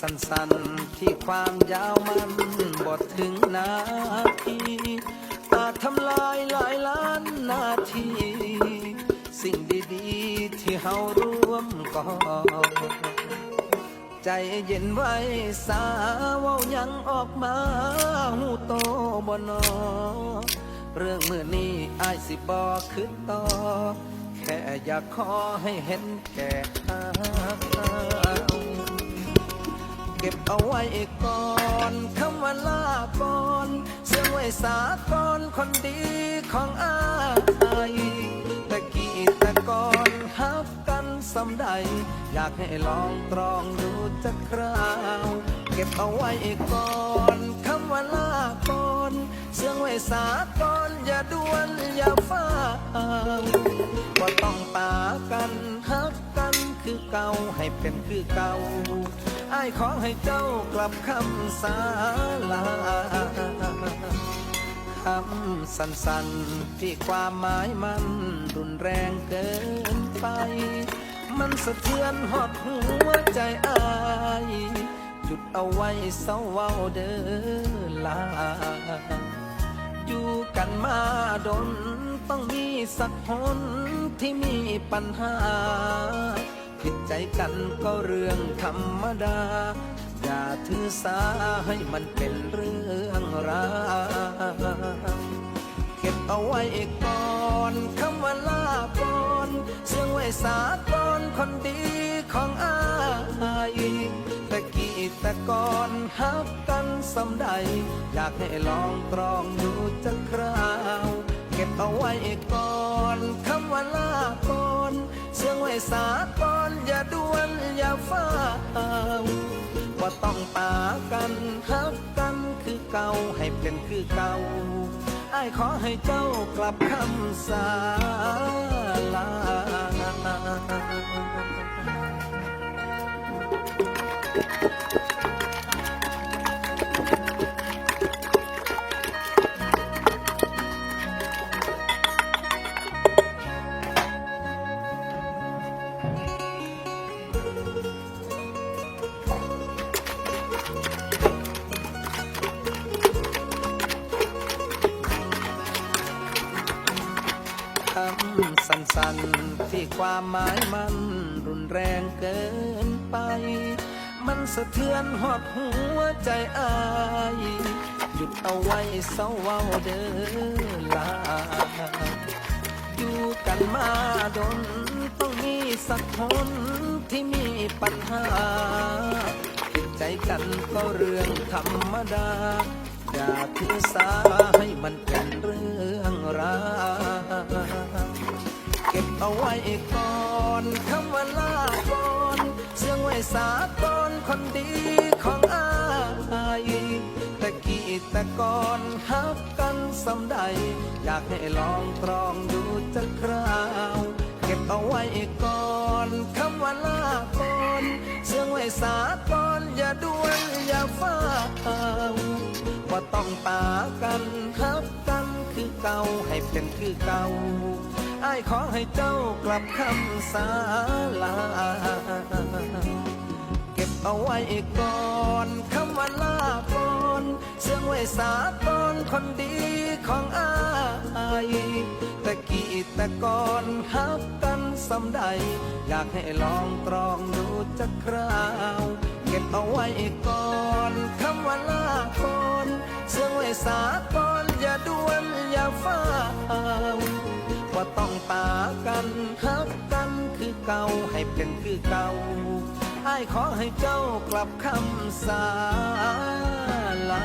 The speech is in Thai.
สันสันที่ความยาวมันบทถึงนาทีอาจทำลายหลายล้านนาที สิ่งดีๆ ที่เฮาร่วมก่อใจเย็นไว้สาเว้ายังออกมาหูโตบ่นอเรื่องเมื่อนี้อายสิบอกขึ้นต่อ แค่อยากขอให้เห็นแก่ทา เอาไว้ก่อนคำว่าลาก่อนเสื่องไว้สาก่อนคนดีของอายตะกี้ตะก่อนฮับกันสำใด อยากให้ลองตรองดูจักคราว เก็บเอาไว้ก่อนคำว่าลาก่อนเสื่องไว้สาก่อนอย่าด่วนอย่าฟ้าวว่าต้องปากันฮักกันคือเก่าให้เป็นคือเก่า อ้ายขอให้เจ้ากลับคำสาลาคำสั้นๆที่ความหมายมันรุนแรงเกินไป มันสะเทือนหอดหัวใจอายหยุดเอาไว้เศร้าเว้าเดินลา อยู่กันมาดนต้องมีสักคนที่มีปัญหา ผิดใจกันก็เรื่องธรรมดา อย่าถือสาให้มันเป็นเรื่องราวเก็บเอาไว้ก่อนคำว่าลาก่อนเสื่องไว้สาก่อนคนดีของอายตะกี้ตะก่อนฮับกันสำใด อยากให้ลองตรองดูจักคราว เก็บเอาไว้ก่อนคำว่าลาก่อน เสื่องไว้สาก่อนอย่าด่วนอย่าฟ้าวว่าต้องปากันฮักกันคือเก่าให้เป็นคือเก่าไอ้ขอให้เจ้ากลับคำสาลา สั้นๆ ที่ความหมายมันรุนแรงเกินไป มันสะเทือนหอดหัวใจอาย หยุดเอาไว้เศร้าเว้าเดินลา อยู่กันมาดนต้องมีสักคนที่มีปัญหาผิดใจกันก็เรื่องธรรมดา อย่าถือสาให้มันเป็นเรื่องราว เอาไว้ก่อนคำว่าลาก่อนเสื่องไว้สาก่อนคนดีของอายตะกี้ตะก่อนฮับกันสำใด อยากให้ลองตรองดูจักคราว เก็บเอาไว้ก่อนคำว่าลาก่อนเสื่องไว้สาก่อนอย่าด่วนอย่าฟ้าวว่าต้องปากันฮับกันคือเก่าให้เป็นคือเก่า อ้ายขอให้เจ้ากลับคำสาลา เก็บเอาไว้ก่อนคำว่าลาก่อนเสื่องไว้สาก่อนคนดีของอายตะกี้ตะก่อนฮับกันสำใด อยากให้ลองตรองดูจักคราว เก็บเอาไว้ก่อนคำว่าลาก่อนเสื่องไว้สาก่อน ว่าต้องตากันฮักกันคือเก่าให้เป็นคือเก่าไอ้ขอให้เจ้ากลับคำสาลา